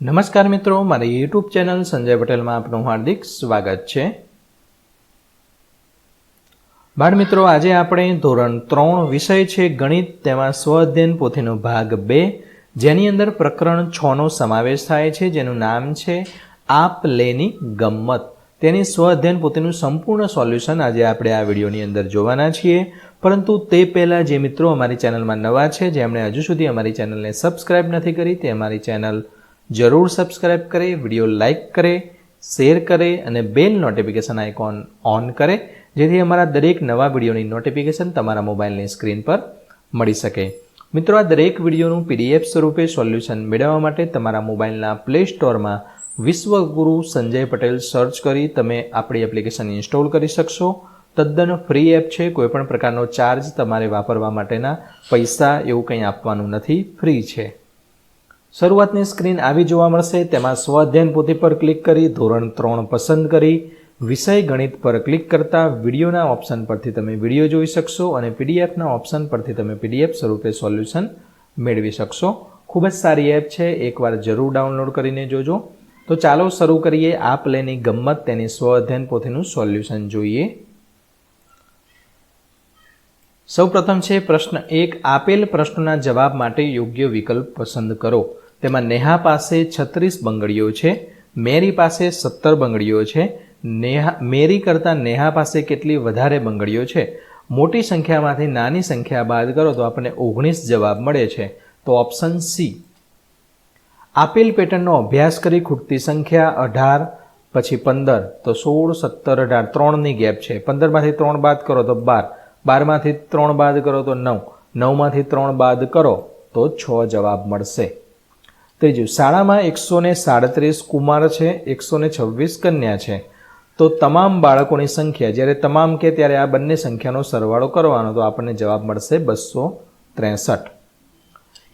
નમસ્કાર મિત્રો, મારી યુટ્યુબ ચેનલ સંજય પટેલમાં આપનું હાર્દિક સ્વાગત છે. બાળ મિત્રો, આજે આપણે ધોરણ ત્રણ વિષય છે ગણિત, તેમાં સ્વ અધ્યયન પોથીનો ભાગ બે, જેની અંદર પ્રકરણ છનો સમાવેશ થાય છે, જેનું નામ છે આપ લેની ગમ્મત. તેની સ્વ અધ્યયન પોતેનું સંપૂર્ણ સોલ્યુશન આજે આપણે આ વિડીયોની અંદર જોવાના છીએ. પરંતુ તે પહેલાં જે મિત્રો અમારી ચેનલમાં નવા છે, જેમણે હજુ સુધી અમારી ચેનલને સબસ્ક્રાઇબ નથી કરી, તે અમારી ચેનલ જરૂર સબસ્ક્રાઇબ કરે વીડિયો લાઇક કરે શેર કરે અને બેલ નોટિફિકેશન આઇકોન ઓન કરે, જેથી અમારા દરેક નવા વિડીયોની નોટિફિકેશન તમારા મોબાઈલની સ્ક્રીન પર મળી શકે. મિત્રો, આ દરેક વિડીયોનું પીડીએફ સ્વરૂપે સોલ્યુશન મેળવવા માટે તમારા મોબાઈલના પ્લે સ્ટોરમાં વિશ્વગુરુ સંજય પટેલ સર્ચ કરી તમે આપણી એપ્લિકેશન ઇન્સ્ટોલ કરી શકશો. તદ્દન ફ્રી એપ છે કોઈપણ પ્રકારનો ચાર્જ તમારે વાપરવા માટેના પૈસા એવું કંઈ આપવાનું નથી ફ્રી છે. શરૂઆતની સ્ક્રીન આવી જોવા મળશે. તેમાં સ્વાધ્યાયન પોથી પર ક્લિક કરી ધોરણ ત્રણ પસંદ કરી, વિષય ગણિત પર ક્લિક કરતા વિડીયોના ઓપ્શન પરથી તમે વીડિયો જોઈ શકશો અને પીડીએફના ઓપ્શન પરથી તમે પીડીએફ સ્વરૂપે સોલ્યુશન મેળવી શકશો. ખૂબ જ સારી એપ છે. એકવાર જરૂર ડાઉનલોડ કરીને જોજો. તો ચાલો શરૂ કરીએ આ પ્લેની ગમત તેની સ્વ અધ્યયન પોથીનું સોલ્યુશન જોઈએ. સૌપ્રથમ છે પ્રશ્ન એક, આપેલ પ્રશ્નના જવાબ માટે યોગ્ય વિકલ્પ પસંદ કરો. તેમાં નેહા પાસે છત્રીસ બંગડીઓ છે, મેરી પાસે સત્તર બંગડીઓ છે, નેહા, મેરી કરતાં નેહા પાસે કેટલી વધારે બંગડીઓ છે? મોટી સંખ્યામાંથી નાની સંખ્યા બાદ કરો તો આપણને ઓગણીસ જવાબ મળે છે. તો ઓપ્શન સી. આપેલ પેટર્નનો અભ્યાસ કરી ખૂટતી સંખ્યા અઢાર, પછી પંદર. તો સોળ, સત્તર, અઢાર, ત્રણની ગેપ છે. પંદરમાંથી ત્રણ બાદ કરો તો બાર. બારમાંથી ત્રણ બાદ કરો તો નવ. નવમાંથી ત્રણ બાદ કરો તો છ જવાબ મળશે. ત્રીજું શાળામાં એકસો ને સાડત્રીસ કુમાર છે, એકસો ને છવ્વીસ કન્યા છે. તો તમામ બાળકોની સંખ્યા, જ્યારે તમામ કે ત્યારે આ બંને સંખ્યાનો સરવાળો કરવાનો, તો આપણને જવાબ મળશે બસો ત્રેસઠ.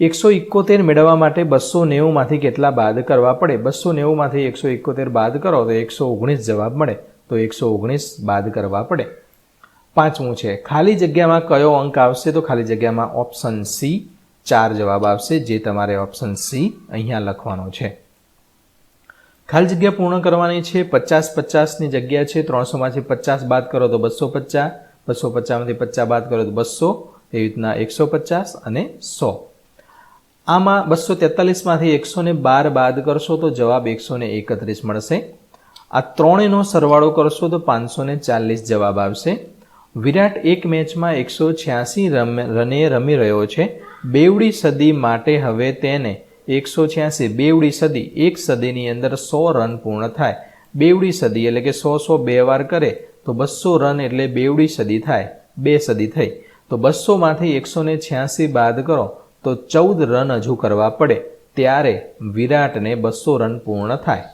એકસો ઇકોતેર મેળવવા માટે બસો નેવુંમાંથી કેટલા બાદ કરવા પડે? બસો નેવુંમાંથી એકસો ઇકોતેર બાદ કરો, તો એકસો ઓગણીસ જવાબ મળે. તો એકસો ઓગણીસ બાદ કરવા પડે. પાંચમું છે, ખાલી જગ્યામાં કયો અંક આવશે? તો ખાલી જગ્યામાં ઓપ્શન સી ચાર જવાબ આવશે, જે તમારે ઓપ્શન સી અહીંયા લખવાનો છે. ખાલી જગ્યા પૂર્ણ કરવાની છે, પચાસ પચાસની જગ્યા છે, ત્રણસોમાંથી પચાસ બાદ કરો તો બસો પચાસ, બસો પચાસમાંથી પચાસ બાદ કરો તો બસો, એવી રીતના એકસો પચાસ અને સો. આમાં બસો તેતાલીસમાંથી એકસો ને બાર બાદ કરશો તો જવાબ એકસો ને એકત્રીસ મળશે. આ ત્રણેયનો સરવાળો કરશો તો પાંચસો ને ચાલીસ જવાબ આવશે. વિરાટ એક મેચમાં એકસો છ્યાસી રને રમી રહ્યો છે. બેવડી સદી માટે હવે તેને એકસો છ્યાસી, બેવડી સદી એક સદીની અંદર સો રન પૂર્ણ થાય. બેવડી સદી એટલે કે સો સો બે વાર કરે, તો બસો રન એટલે બેવડી સદી થાય, બે સદી થઈ. તો બસોમાંથી એકસો ને છ્યાસી બાદ કરો, તો ચૌદ રન હજુ કરવા પડે. ત્યારે વિરાટને બસો રન પૂર્ણ થાય.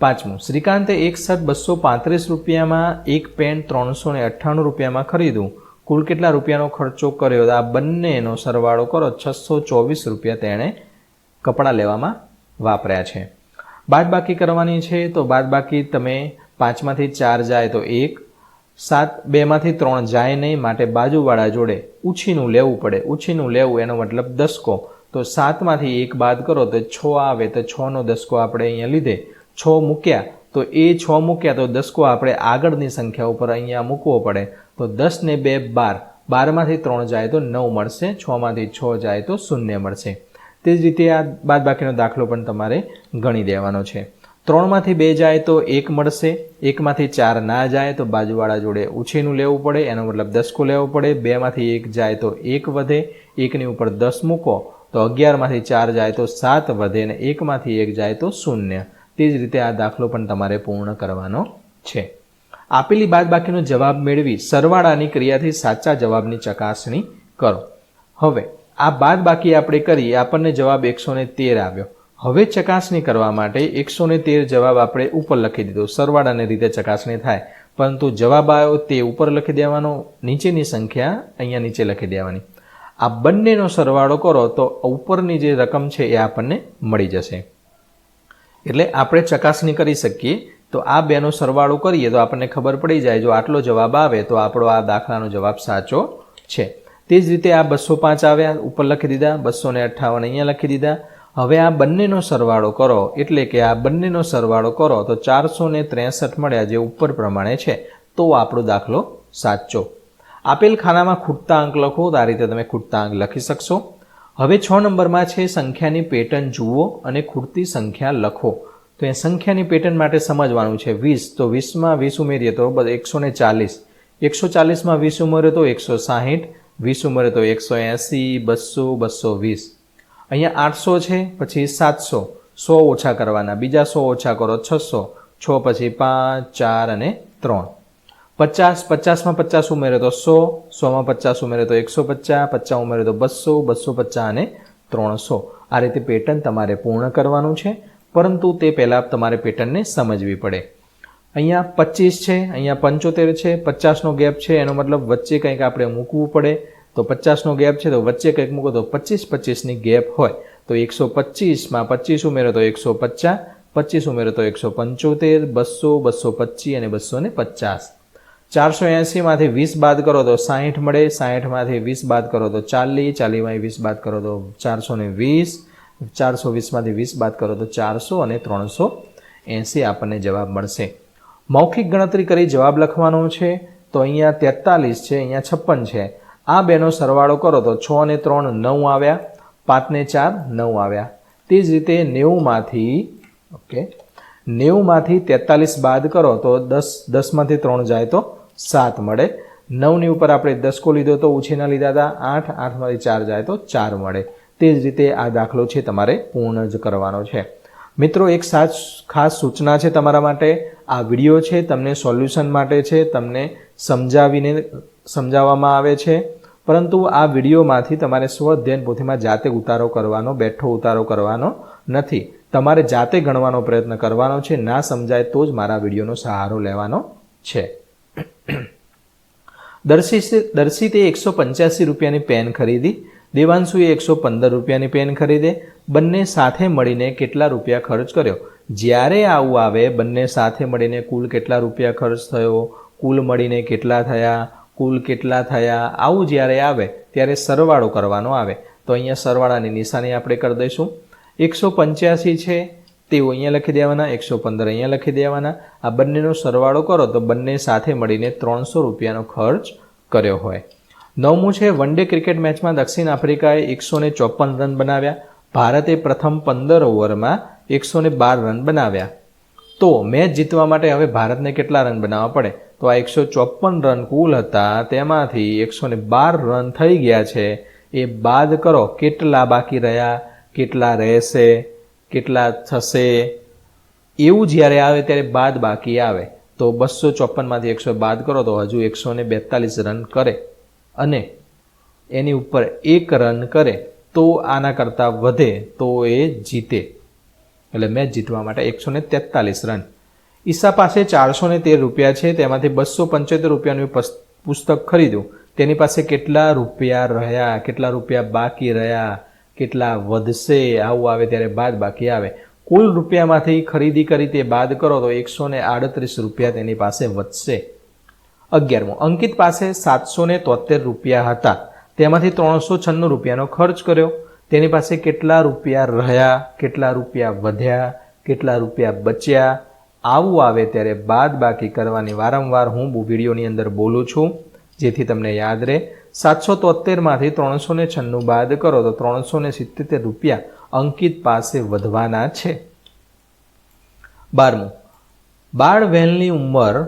પાંચમું, શ્રીકાંતે એક બસો પાંત્રીસ રૂપિયામાં, એક પેન્ટ ત્રણસો ને અઠ્ઠાણું રૂપિયામાં ખરીદું કુલ કેટલા રૂપિયાનો ખર્ચો કર્યો? આ બંનેનો સરવાળો કરો. છસો ચોવીસ રૂપિયા તેણે કપડાં લેવામાં વાપર્યા છે. બાદબાકી કરવાની છે તો બાદબાકી તમે પાંચમાંથી ચાર જાય તો એક, સાત બેમાંથી ત્રણ જાય નહીં, માટે બાજુવાળા જોડે ઉછીનું લેવું પડે. ઉછીનું લેવું એનો મતલબ દસકો. તો સાતમાંથી એક બાદ કરો તો છ આવે, તો છનો દસકો આપણે અહીંયા લીધે છ મૂક્યા. તો એ છ મૂક્યા તો દસકો આપણે આગળની સંખ્યા ઉપર અહીંયા મૂકવો પડે. તો દસ ને બે બાર. બારમાંથી ત્રણ જાય તો નવ મળશે. છમાંથી છ જાય તો શૂન્ય મળશે. તે જ રીતે આ બાદબાકીનો દાખલો પણ તમારે ગણી દેવાનો છે. ત્રણમાંથી બે જાય તો એક મળશે. એકમાંથી ચાર ના જાય તો બાજુવાળા જોડે ઉછીનું લેવું પડે. એનો મતલબ દસકો લેવો પડે. બેમાંથી એક જાય તો એક વધે. એકની ઉપર દસ મૂકો તો અગિયારમાંથી ચાર જાય તો સાત વધે અને એકમાંથી એક જાય તો શૂન્ય. તે જ રીતે આ દાખલો પણ તમારે પૂર્ણ કરવાનો છે. આપેલી બાદબાકીનો જવાબ મેળવી સરવાળાની ક્રિયાથી સાચા જવાબની ચકાસણી કરો. હવે, આ બાદ બાકી આપણે કરી, આપણને જવાબ એકસો તેર આવ્યો. હવે ચકાસણી કરવા માટે એકસો ને તેર જવાબ આપણે ઉપર લખી દીધો. સરવાળાની રીતે ચકાસણી થાય. પરંતુ જવાબ આવ્યો તે ઉપર લખી દેવાનો, નીચેની સંખ્યા અહીંયા નીચે લખી દેવાની. આ બંનેનો સરવાળો કરો તો ઉપરની જે રકમ છે એ આપણને મળી જશે. એટલે આપણે ચકાસણી કરી શકીએ તો આ બેનો સરવાળો કરીએ તો આપણને ખબર પડી જાય, જો આટલો જવાબ આવે તો આપણો આ દાખલાનો જવાબ સાચો છે. તે જ રીતે આ બસો પાંચ આવ્યા, ઉપર લખી દીધા, બસો ને અઠ્ઠાવન અહીંયા લખી દીધા. હવે આ બંનેનો સરવાળો કરો, એટલે કે આ બંનેનો સરવાળો કરો, તો ચારસો ને ત્રેસઠ મળ્યા જે ઉપર પ્રમાણે છે, તો આપણો દાખલો સાચો. આપેલ ખાનામાં ખૂટતા અંક લખો, તો આ રીતે તમે ખૂટતા અંક લખી શકશો. હવે છ નંબરમાં છે સંખ્યાની પેટર્ન જુઓ અને ખૂટતી સંખ્યા લખો. તો એ સંખ્યાની પેટર્ન માટે સમજવાનું છે. વીસ, તો વીસમાં વીસ ઉમેરીએ તો એકસો ને ચાલીસ. એકસો ચાલીસમાં વીસ ઉમેરે તો એકસો સાહીઠ. વીસ ઉમેરે તો એકસો એંસી, બસો બસો વીસ. અહીંયા આઠસો છે, પછી સાતસો. સો ઓછા કરવાના. બીજા સો ઓછા કરો છસો. છ પછી પાંચ, ચાર અને ત્રણ. પચાસ, પચાસમાં પચાસ ઉમેરે તો સો. સોમાં પચાસ ઉમેરે તો એકસો પચાસ. પચાસ ઉમેરે તો બસો બસો પચાસ અને ત્રણસો. આ રીતે પેટર્ન તમારે પૂર્ણ કરવાનું છે. પરંતુ તે પહેલાં તમારે પેટર્નને સમજવી પડે. અહીંયા પચીસ છે, અહીંયા પંચોતેર છે, પચાસનો ગેપ છે, એનો મતલબ વચ્ચે કંઈક આપણે મૂકવું પડે. તો પચાસનો ગેપ છે, તો વચ્ચે કંઈક મૂકો, તો પચીસ પચીસની ગેપ હોય. તો એકસો પચીસમાં પચીસ ઉમેરો તો એકસો પચાસ, પચીસ ઉમેરો તો એકસો પંચોતેર, બસો બસો પચીસ અને બસો ને પચાસ. ચારસો એંસીમાંથી વીસ બાદ કરો તો સાહીઠ મળે, સાહીઠમાંથી વીસ બાદ કરો તો ચાલીસ, ચાલીસમાંથી વીસ બાદ કરો તો ચારસો ને વીસ. ચારસો વીસમાંથી વીસ બાદ કરો તો ચારસો અને ત્રણસો એંસી આપણને જવાબ મળશે. મૌખિક ગણતરી કરી જવાબ લખવાનો છે, તો અહીંયા તેતાલીસ છે, અહીંયા છપ્પન છે. આ બેનો સરવાળો કરો તો છ અને ત્રણ નવ આવ્યા પાંચને ચાર નવ આવ્યા. તે જ રીતે નેવુંમાંથી, ઓકે, નેવુંમાંથી તેતાલીસ બાદ કરો તો દસ, દસમાંથી ત્રણ જાય તો સાત મળે. નવની ઉપર આપણે દસકો લીધો તો ઉછીના લીધા હતા આઠ, આઠમાંથી ચાર જાય તો ચાર મળે. તે જ રીતે આ દાખલો છે તમારે પૂર્ણ જ કરવાનો છે. મિત્રો, એક સાચ, ખાસ સૂચના છે તમારા માટે. આ વીડિયો છે, તમને સોલ્યુશન માટે છે, તમને સમજાવીને, સમજાવવામાં આવે છે. પરંતુ આ વિડીયોમાંથી તમારે સ્વ અધ્યયન પોથીમાં જાતે ઉતારો કરવાનો, બેઠો ઉતારો કરવાનો નથી. તમારે જાતે ગણવાનો પ્રયત્ન કરવાનો છે. ના સમજાય તો જ મારા વિડીયોનો સહારો લેવાનો છે. દર્શિતે દર્શિતે એકસો પંચ્યાસી રૂપિયાની પેન ખરીદી. દેવાંશુએ એકસો પંદર રૂપિયાની પેન ખરીદે, બંને સાથે મળીને કેટલા રૂપિયા ખર્ચ કર્યો? જ્યારે આવું આવે, બંને સાથે મળીને કુલ કેટલા રૂપિયા ખર્ચ થયો? કુલ મળીને કેટલા થયા? કુલ કેટલા થયા? આવું જ્યારે આવે, ત્યારે સરવાળો કરવાનો આવે. તો અહીંયા સરવાળાની નિશાની આપણે કરી દઈશું. એકસો પંચ્યાસી છે, તેઓ અહીંયા લખી દેવાના. એકસો પંદર અહીંયા લખી દેવાના. આ બંનેનો સરવાળો કરો તો બંને સાથે મળીને ત્રણસો રૂપિયાનો ખર્ચ કર્યો હોય. નવમું છે, વન ડે ક્રિકેટ મેચમાં દક્ષિણ આફ્રિકાએ એકસો ને ચોપન રન બનાવ્યા. ભારતે પ્રથમ પંદર ઓવરમાં એકસો ને બાર રન બનાવ્યા. તો મેચ જીતવા માટે હવે ભારતને કેટલા રન બનાવવા પડે? તો આ એકસો ચોપન રન કુલ હતા, તેમાંથી એકસો ને બાર રન થઈ ગયા છે. એ બાદ કરો, કેટલા બાકી રહ્યા, કેટલા રહેશે, કેટલા થશે? એવું જ્યારે આવે ત્યારે બાદ બાકી આવે. તો બસો ચોપનમાંથી એકસો બાદ કરો, તો હજુ એકસો ને બેતાલીસ રન કરે. અને એની ઉપર એક રન કરે, તો આના કરતાં વધે, તો એ જીતે. એટલે મેચ જીતવા માટે એકસો ને તેતાલીસ રન. ઈસા પાસે ચારસો ને તેર રૂપિયા છે, તેમાંથી બસો પંચોતેર રૂપિયાનું પુસ્તક ખરીદ્યું. તેની પાસે કેટલા રૂપિયા રહ્યા, કેટલા રૂપિયા બાકી રહ્યા, કેટલા વધશે, આવું આવે ત્યારે બાદ બાકી આવે. કુલ રૂપિયામાંથી ખરીદી કરી તે બાદ કરો તો એકસો ને આડત્રીસ રૂપિયા તેની પાસે વધશે. અગિયારમો. અંકિત પાસે સાતસો ને તોતેર રૂપિયા હતા. તેમાંથી ત્રણસો છન્નું રૂપિયાનો ખર્ચ કર્યો. તેની પાસે કેટલા રૂપિયા રહ્યા, કેટલા રૂપિયા વધ્યા, કેટલા રૂપિયા બચ્યા, આવું આવે ત્યારે બાદ બાકી કરવાની વારંવાર હું વિડીયોની અંદર બોલું છું. જેથી તમને યાદ રહે, સાતસો તોતેરમાંથી ત્રણસો ને છન્નું બાદ કરો તો ત્રણસો ને સિત્તેર રૂપિયા અંકિત પાસે વધવાના છે. બારમું. બાળ વહેલની ઉંમર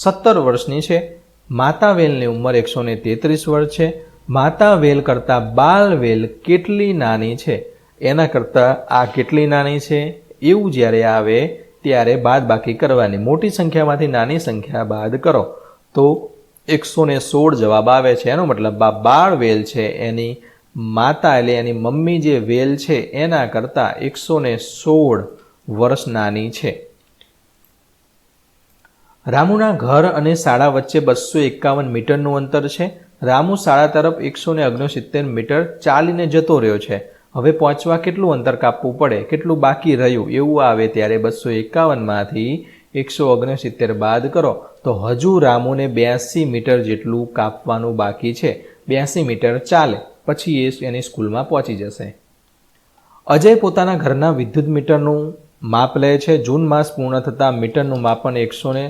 સત્તર વર્ષની છે. માતા વેલની ઉંમર એકસો ને તેત્રીસ વર્ષ છે. માતા વેલ કરતાં બાળ વેલ કેટલી નાની છે? એના કરતાં આ કેટલી નાની છે? એવું જ્યારે આવે, ત્યારે બાદ બાકી કરવાની મોટી સંખ્યામાંથી નાની સંખ્યા બાદ કરો. તો એકસો ને સોળ જવાબ આવે છે. એનો મતલબ આ બાળ વેલ છે. એની માતા એટલે એની મમ્મી જે વેલ છે, એના કરતાં એકસો ને સોળ વર્ષ નાની છે. રામુના ઘર અને શાળા વચ્ચે બસો એકાવન મીટરનું અંતર છે. રામુ શાળા તરફ એકસો ને ઓગણસિત્તેર મીટર ચાલીને જતો રહ્યો છે. હવે પહોંચવા કેટલું અંતર કાપવું પડે, કેટલું બાકી રહ્યું એવું આવે ત્યારે બસો એકાવનમાંથી એકસો ઓગણસિત્તેર બાદ કરો. તો હજુ રામુને બ્યાસી મીટર જેટલું કાપવાનું બાકી છે. બ્યાસી મીટર ચાલે, પછી એ એની સ્કૂલમાં પહોંચી જશે. અજય પોતાના ઘરના વિદ્યુત મીટરનું માપ લે છે. જૂન માસ પૂર્ણ થતાં મીટરનું માપન એકસો ને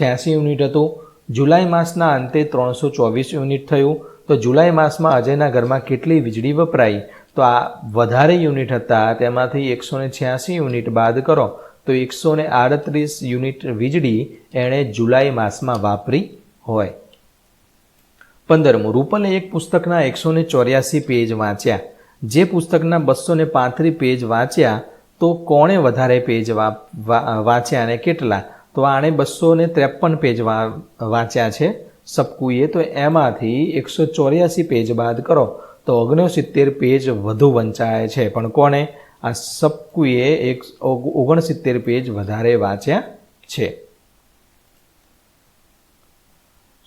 છ્યાસી યુનિટ હતું. જુલાઈ માસના અંતે ત્રણસો ચોવીસ યુનિટ થયું. તો જુલાઈ માસમાં અજયના ઘરમાં કેટલી વીજળી વપરાઈ? તો આ વધારે યુનિટ હતા. તેમાંથી એકસો ને છ્યાસી યુનિટ બાદ કરો. તો એકસો ને આડત્રીસ યુનિટ વીજળી એણે જુલાઈ માસમાં વાપરી હોય. પંદરમું, રૂપલે એક પુસ્તકના એકસો ને ચોર્યાસી પેજ વાંચ્યા. જે પુસ્તકના બસો ને પાંત્રીસ પેજ વાંચ્યા, તો કોણે વધારે પેજ વાંચ્યા અને કેટલા? તો આણે બસો ને ત્રેપન પેજ વાંચ્યા છે. સપકુએ તો એમાંથી એકસો ચોર્યાસી પેજ બાદ કરો, તો ઓગણસિત્તેર પેજ વધુ વંચાય છે. પણ કોણે? આ સપકુએ એક ઓગ- ઓગણસિત્તેર પેજ વધારે વાંચ્યા છે.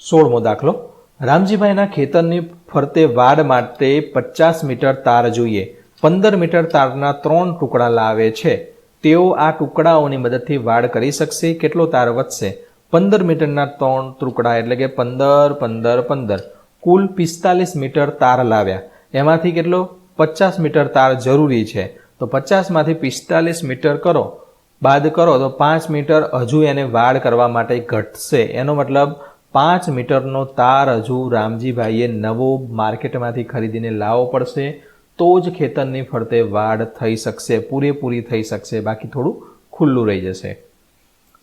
સોળમો દાખલો. રામજીભાઈના ખેતરની ફરતે વાડ માટે પચાસ મીટર તાર જોઈએ. પંદર મીટર તારના ત્રણ ટુકડા લાવે છે. તેઓ આ ટુકડાઓની મદદથી વાડ કરી શકશે. કેટલો તાર વધશે? પંદર મીટરના ત્રણ ટુકડા એટલે કે પંદર પંદર પંદર. કુલ પિસ્તાલીસ મીટર તાર લાવ્યા. એમાંથી કેટલો? પચાસ મીટર તાર જરૂરી છે. તો પચાસમાંથી પિસ્તાલીસ મીટર કરો. બાદ કરો તો પાંચ મીટર હજુ એને વાડ કરવા માટે ઘટશે. એનો મતલબ પાંચ મીટરનો તાર હજુ રામજીભાઈએ નવો માર્કેટમાંથી ખરીદીને લાવવો પડશે. તો જ ખેતરની ફરતે વાડ થઈ શકશે, પૂરેપૂરી થઈ શકશે. બાકી થોડું ખુલ્લું રહી જશે.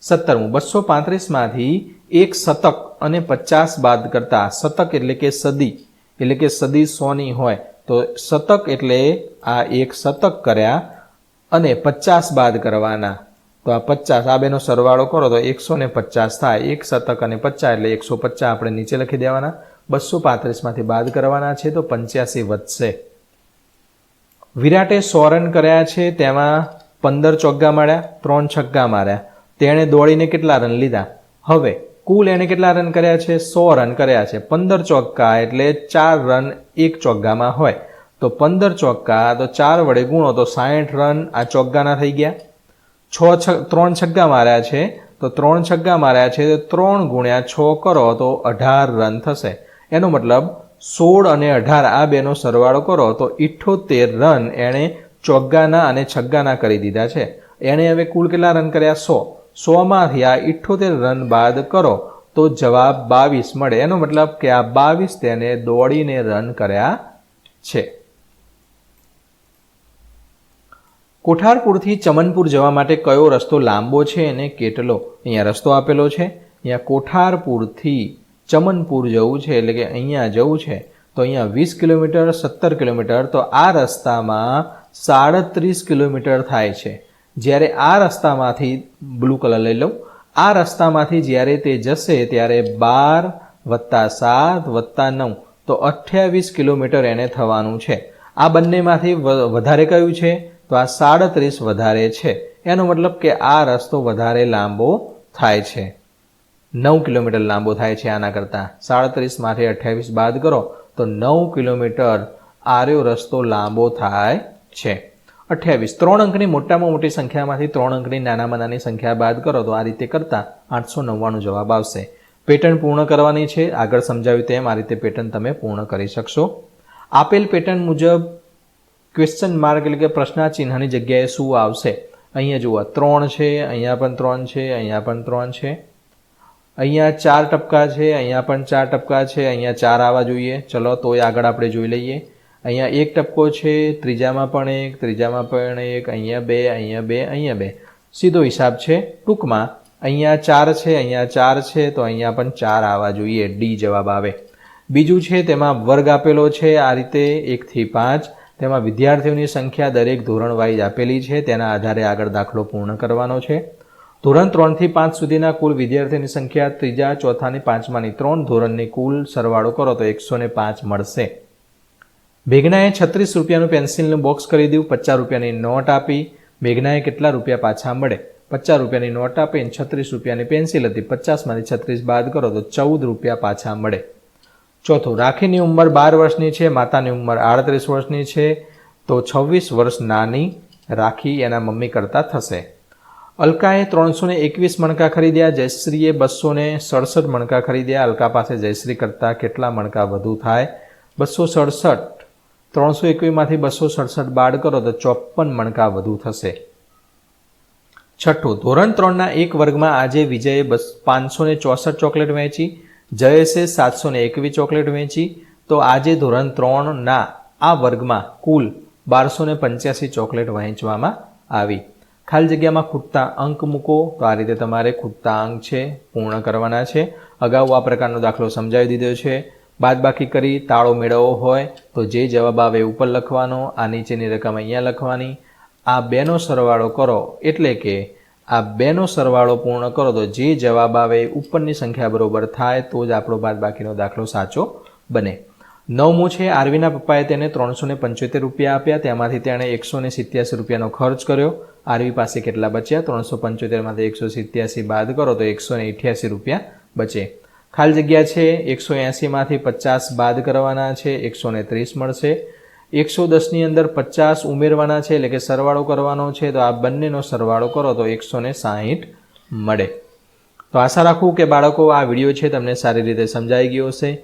સત્તરમું, બસો પાંત્રીસમાંથી એક શતક અને પચાસ બાદ કરતા, શતક એટલે કે સદી, એટલે કે સદી સોની હોય, તો શતક એટલે આ એક શતક કર્યા અને પચાસ બાદ કરવાના. તો આ પચાસ, આ બેનો સરવાળો કરો તો એકસો ને પચાસ થાય. એક શતક અને પચાસ એટલે એકસો પચાસ આપણે નીચે લખી દેવાના. બસો પાંત્રીસમાંથી બાદ કરવાના છે તો પંચ્યાસી વધશે. વિરાટે સો રન કર્યા છે, તેમાં પંદર ચોગ્ગા માર્યા, ત્રણ છગ્ગા માર્યા. તેણે દોડીને કેટલા રન લીધા? હવે, કુલ એણે કેટલા રન કર્યા છે? સો રન કર્યા છે. પંદર ચોક્કા એટલે ચાર રન એક ચોગ્ગામાં હોય. તો પંદર ચોક્કા તો ચાર વડે ગુણો, તો સાહીઠ રન આ ચોગ્ગાના થઈ ગયા. છ છ, ત્રણ છગ્ગા માર્યા છે, તો ત્રણ છગ્ગા માર્યા છે, તો ત્રણ ગુણ્યા છ કરો, તો અઢાર રન થશે. એનો મતલબ સોળ અને અઢાર, આ બેનો સરવાળો કરો, તો ઇઠ્ઠોતેર રન એણે ચોગ્ગાના અને છગ્ગાના કરી દીધા છે. એણે હવે કુલ કેટલા રન કર્યા? સો. સોમાંથી આ ઇઠ્ઠોતેર રન બાદ કરો, તો જવાબ બાવીસ મળે. એનો મતલબ કે આ બાવીસ તેને દોડીને રન કર્યા છે. કોઠારપુરથી ચમનપુર જવા માટે કયો રસ્તો લાંબો છે અને કેટલો? અહીંયા રસ્તો આપેલો છે. અહીંયા કોઠારપુરથી ચમનપુર જવું છે, એટલે કે અહીંયા જવું છે, તો અહીંયા વીસ કિલોમીટર, સત્તર કિલોમીટર, તો આ રસ્તામાં સાડત્રીસ કિલોમીટર થાય છે. જ્યારે આ રસ્તામાંથી બ્લુ કલર લઈ લઉં. આ રસ્તામાંથી જ્યારે તે જશે, ત્યારે બાર વત્તા સાત વત્તા નવ, તો અઠ્યાવીસ કિલોમીટર એને થવાનું છે. આ બંનેમાંથી વધારે કયું છે? તો આ સાડત્રીસ વધારે છે. એનો મતલબ કે આ રસ્તો વધારે લાંબો થાય છે. નવ કિલોમીટર લાંબો થાય છે આના કરતાં. સાડત્રીસમાંથી અઠ્યાવીસ બાદ કરો તો નવ કિલોમીટર આર્યો રસ્તો લાંબો થાય છે. અઠ્યાવીસ. ત્રણ અંકની મોટામાં મોટી સંખ્યામાંથી ત્રણ અંકની નાનામાં નાની સંખ્યા બાદ કરો તો આ રીતે કરતાં આઠસો નવ્વાણું જવાબ આવશે. પેટર્ન પૂર્ણ કરવાની છે. આગળ સમજાવ્યું તેમ આ રીતે પેટર્ન તમે પૂર્ણ કરી શકશો. આપેલ પેટર્ન મુજબ ક્વેશ્ચન માર્ક એટલે કે પ્રશ્નાચિહ્નની જગ્યાએ શું આવશે? અહીંયા જુઓ, ત્રણ છે, અહીંયા પણ ત્રણ છે, અહીંયા પણ ત્રણ છે. અહીંયા ચાર ટપકા છે, અહીંયા પણ ચાર ટપકા છે, અહીંયા ચાર આવવા જોઈએ. ચલો, તોય આગળ આપણે જોઈ લઈએ. અહીંયા એક ટપકો છે, ત્રીજામાં પણ એક, ત્રીજામાં પણ એક, અહીંયા બે અહીંયા બે અહીંયા બે. સીધો હિસાબ છે, ટૂંકમાં અહીંયા ચાર છે, અહીંયા ચાર છે, તો અહીંયા પણ ચાર આવવા જોઈએ. ડી જવાબ આવે. બીજું છે, તેમાં વર્ગ આપેલો છે, આ રીતે એકથી પાંચ. તેમાં વિદ્યાર્થીઓની સંખ્યા દરેક ધોરણ વાઇઝ આપેલી છે, તેના આધારે આગળ દાખલો પૂર્ણ કરવાનો છે. ધોરણ ત્રણથી પાંચ સુધીના કુલ વિદ્યાર્થીની સંખ્યા ત્રીજા, ચોથાની, પાંચમાની ત્રણ ધોરણની કુલ સરવાળો કરો તો એકસો ને પાંચ મળશે. મેઘનાએ છત્રીસ રૂપિયાનું પેન્સિલનું બોક્સ કરી દીધું પચાસ રૂપિયાની નોટ આપી. મેઘનાએ કેટલા રૂપિયા પાછા મળે? પચાસ રૂપિયાની નોટ આપીને છત્રીસ રૂપિયાની પેન્સિલ હતી. પચાસમાંથી છત્રીસ બાદ કરો તો ચૌદ રૂપિયા પાછા મળે. ચોથું, રાખીની ઉંમર બાર વર્ષની છે, માતાની ઉંમર આડત્રીસ વર્ષની છે, તો છવ્વીસ વર્ષ નાની રાખી એના મમ્મી કરતાં થશે. અલકાએ ત્રણસોને એકવીસ મણકા ખરીદ્યા, જયશ્રીએ બસો સડસઠ મણકા ખરીદ્યા. અલકા પાસે જયશ્રી કરતાં કેટલા મણકા વધુ થાય? બસો સડસઠ. ત્રણસો એકવીસમાંથી બસો સડસઠ બાદ કરો તો ચોપન મણકા વધુ થશે. છઠ્ઠું, ધોરણ ત્રણના એક વર્ગમાં આજે વિજયે બસ પાંચસો ચોસઠ ચોકલેટ વહેંચી, જયેશે સાતસો એકવીસ ચોકલેટ વહેંચી. તો આજે ધોરણ ત્રણના આ વર્ગમાં કુલ બારસો પંચ્યાસી ચોકલેટ વહેંચવામાં આવી. ખાલી જગ્યામાં ખૂટતા અંક મૂકો તો આ રીતે તમારે ખૂટતા અંક છે પૂર્ણ કરવાના છે. અગાઉ આ પ્રકારનો દાખલો સમજાવી દીધો છે. બાદબાકી કરી તાળો મેળવવો હોય તો જે જવાબ આવે ઉપર લખવાનો, આ નીચેની રકમ અહીંયા લખવાની. આ બેનો સરવાળો કરો એટલે કે આ બેનો સરવાળો પૂર્ણ કરો તો જે જવાબ આવે ઉપરની સંખ્યા બરોબર થાય તો જ આપણો બાદબાકીનો દાખલો સાચો બને. નવમું છે, આરવીના પપ્પાએ તેને ત્રણસો પંચોતેર રૂપિયા આપ્યા. તેમાંથી તેણે એકસો ને સિત્યાસી રૂપિયાનો ખર્ચ કર્યો. આરવી પાસે કેટલા બચ્યા? ત્રણસો પંચોતેરમાંથી એકસો સિત્યાસી બાદ કરો તો એકસો ને અઠ્યાસી રૂપિયા બચે. ખાલી જગ્યા છે, એકસો એંસીમાંથી પચાસ બાદ કરવાના છે એકસો ને ત્રીસ મળશે. એકસો દસની અંદર પચાસ ઉમેરવાના છે, એટલે કે સરવાળો કરવાનો છે, તો આ બંનેનો સરવાળો કરો તો એકસો ને સાહીઠ મળે. તો આશા રાખું કે બાળકો આ વીડિયો છે તમને સારી રીતે સમજાઈ ગયો હશે.